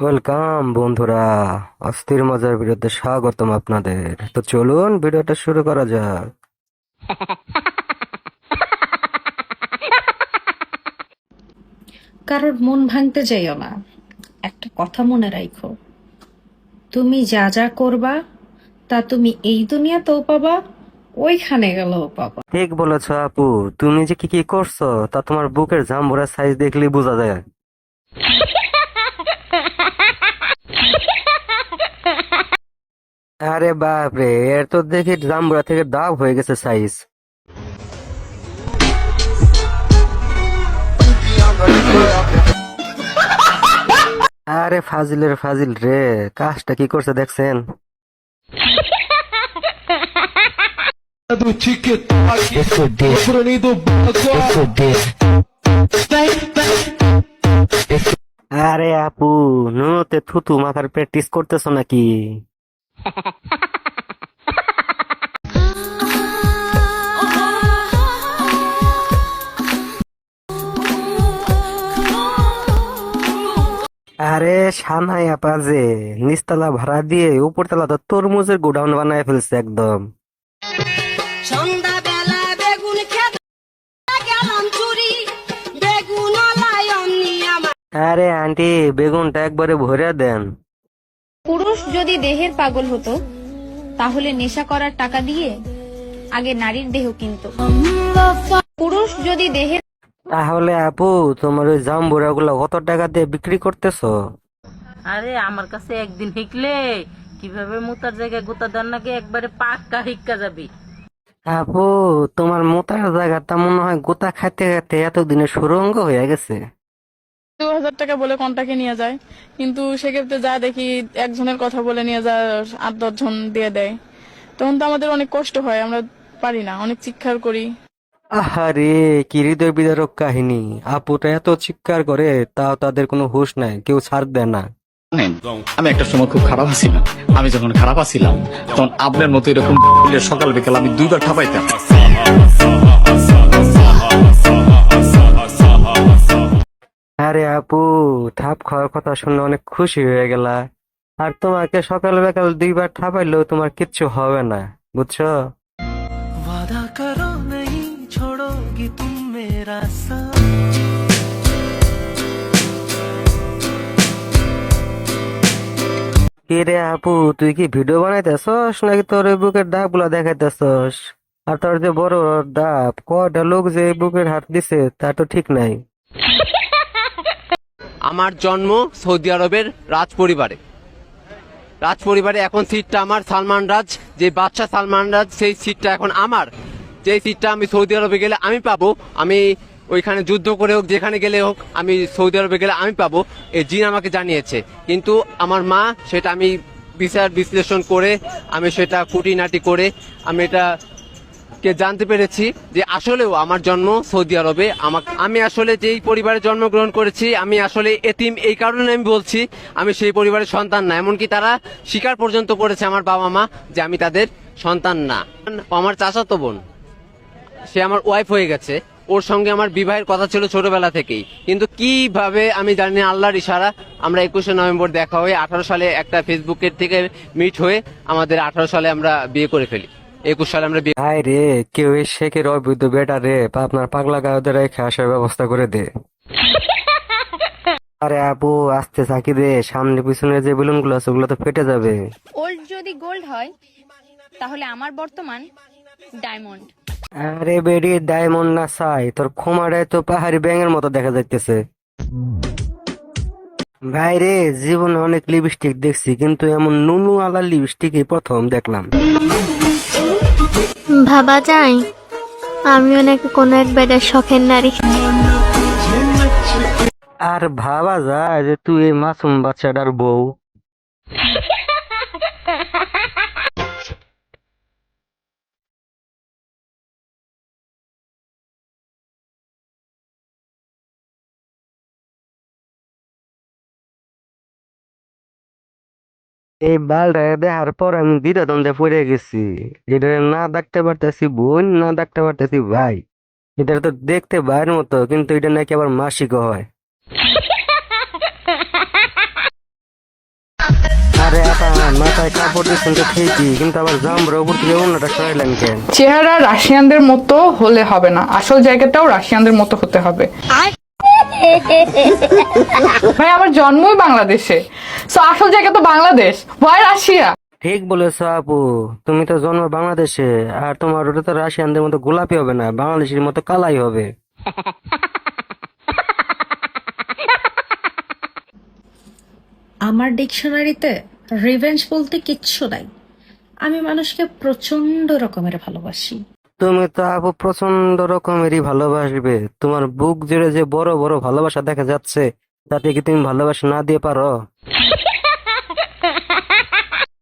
Welcome বন্ধুরা অস্থির মজার ভিডিওতে স্বাগতম আপনাদের। তো চলুন ভিডিওটা শুরু করা যাক। কারোর মন ভাঙতে যাইও না। একটা কথা মনে রাখো তুমি যা যা করবা তা তুমি এই দুনিয়াতেও পাবা ওইখানে গেলেও পাবা। ঠিক বলেছ আপু। তুমি যে কি কি করছ তা তোমার বুকের জাম্বুরা সাইজ দেখলেই বোঝা যায়। আরে বাপ রে এর তো দেখি জাম্বুরা থেকে দাগ হয়ে গেছে সাইজ আরে ফাজিলের ফাজিল রে, কাজটা কি করছে দেখছেন? আরে আপু নুতে থুতু মাথার প্র্যাকটিস করতেছো নাকি? আরে সানাই আপা যে নিচতলা ভাড়া দিয়ে উপরতলা তো তরমুজের গোডাউন বানায় ফেলছে একদম। আরে আন্টি বেগুনটা একবারে ভরে দেন। পুরুষ যদি দেহের পাগল হতো তাহলে নেশা করার টাকা দিয়ে আগে নারীর দেহ কিনতো। পুরুষ যদি দেহের তাহলে আপু তোমার ওই জাম্বুরা গুলো কত টাকা দিয়ে বিক্রি করতেছো? আরে আমার কাছে একদিন হিকলে কীভাবে মোতার জায়গায় গোতা দেন নাকি একবারে পাক্কা হিক্কা যাবি? আপু তোমার মোতার জায়গাটা মনে হয় গোতা খাইতে খাইতে এতদিনে সুরঙ্গ হয়ে গেছে। দু হাজার টাকা বলে কন্টাকে নিয়ে যায়। কিন্তু সেক্ষেত্রে যা দেখি একজনের কথা বলে নিয়ে যা আট দশ জন দিয়ে দেয়। তখন তো আমাদের অনেক কষ্ট হয় আমরা পারি না অনেক চিৎকার করি। আহারে কি হৃদয় বিদারক কাহিনী। আপুটা এত চিৎকার করে তাও তাদের কোনো হুঁশ নাই কেউ ছাড় দেয় না। আমি একটা সময় খুব খারাপ আছিলাম। আমি যখন খারাপ আছিলাম তখন আপনার মতো এরকম সকাল বিকাল আমি দুইবার ঠাপাইতাম। আরে আপু ঠাপ খাওয়ার কথা শুনে অনেক খুশি হয়ে গেলা আর তোমাকে সকাল বিকাল দুইবার ঠাপাইলেও তোমার কিচ্ছু হবে না বুঝছো वादा करो नहीं छोड़ोगी तुम मेरा साथ কি রে আপু তুই কি ভিডিও বানাইতেছস নাকি তোর এই বুকের ডাব গুলা দেখাইতেছস আর তোর যে বড় বড় ডাব কয়টা লোক যে এই বুকের হাত দিছে তা তো ঠিক নাই আমার জন্ম সৌদি আরবের রাজ পরিবারে রাজ পরিবারে এখন সিটটা আমার সালমান রাজ, যে বাচ্চা সালমান রাজ, সেই সিটটা এখন আমার। যে সিটটা আমি সৌদি আরবে গেলে আমি পাবো, আমি ওইখানে যুদ্ধ করে হোক, যেখানে গেলে হোক, আমি সৌদি আরবে গেলে আমি পাবো, এই জিন আমাকে জানিয়েছে। কিন্তু আমার মা, সেটা আমি বিচার বিশ্লেষণ করে, আমি সেটা খুঁটিনাটি করে, আমি এটা কে জানতে পেরেছি যে আসলেও আমার জন্ম সৌদি আরবে। আমাকে আমি আসলে যেই পরিবারে জন্মগ্রহণ করেছি, আমি আসলে এতিম এই কারণে আমি বলছি, আমি সেই পরিবারের সন্তান না। এমনকি তারা স্বীকার পর্যন্ত করেছে আমার বাবা মা যে আমি তাদের সন্তান না। আমার চাচাতো বোন। সে আমার ওয়াইফ হয়ে গেছে। ওর সঙ্গে আমার বিবাহের কথা ছিল ছোটবেলা থেকেই। কিন্তু কীভাবে আমি জানি আল্লাহর ইশারা। আমরা একুশে নভেম্বর দেখা হয়ে আঠারো সালে একটা ফেসবুকের থেকে মিট হয়ে আমাদের আঠারো সালে আমরা বিয়ে করে ফেলি। একুশ সালে আমরা বিয়ে হাই রে কেউ এই শেখের অবৈধ বেটা রে? আপনার পাগলা গায়দের রেখে আসার ব্যবস্থা করে দে। আরে আপু আস্তে থাকি রে সামনে পিছনে যে বেলুনগুলো আছে ওগুলো তো ফেটে যাবে। ওল্ড যদি গোল্ড হয় তাহলে আমার বর্তমান ডায়মন্ড। আরে বেডি ডায়মন্ড না চাই তোর খোমাটায় তো পাহাড়ি ব্যাঙের মতো দেখা যাইতেছে। ভাই রে জীবনে অনেক লিপস্টিক দেখছি কিন্তু এমন নুনু আলা লিপস্টিকই প্রথম দেখলাম। ভাবা যায়। আমিও নাকি কোনো এক বেডের শখের নারী। আর ভাবা যায় যে তুই এই মাসুম বাচ্চাটার বউ। এই বালটা দেখার পর আমি দ্বিধাদ্বন্দ্বে পড়ে গেছি। এটা না দেখতে পারতেছি বোন, না দেখতে পারতেছি ভাই। এটা তো দেখতে ভাইয়ের মতো, কিন্তু এটা নাকি আবার মাসিক হয়। চেহারা রাশিয়ানদের মতো হলে হবে না, আসল জায়গাটাও রাশিয়ানদের মতো হতে হবে। ভাই আমার জন্মই বাংলাদেশে। তো আসল জায়গা তো বাংলাদেশ। ভয় রাশিয়া। ঠিক বলেছ আপু। তুমি তো জন্ম বাংলাদেশে আর তোমার ওটা তো রাশিয়ানদের মতো গোলাপি হবে না বাংলাদেশের মতো কালাই হবে। আমার ডিকশনারিতে রিভেঞ্জ বলতে কিচ্ছু নাই। আমি মানুষকে প্রচণ্ড রকমের ভালোবাসি। তুমি তো আপু প্রচণ্ড রকমেরই ভালোবাসবে। তোমার বুক জুড়ে যে বড় বড় ভালোবাসা দেখা যাচ্ছে, তাতে কি তুমি ভালোবাসা না দিয়ে পারো?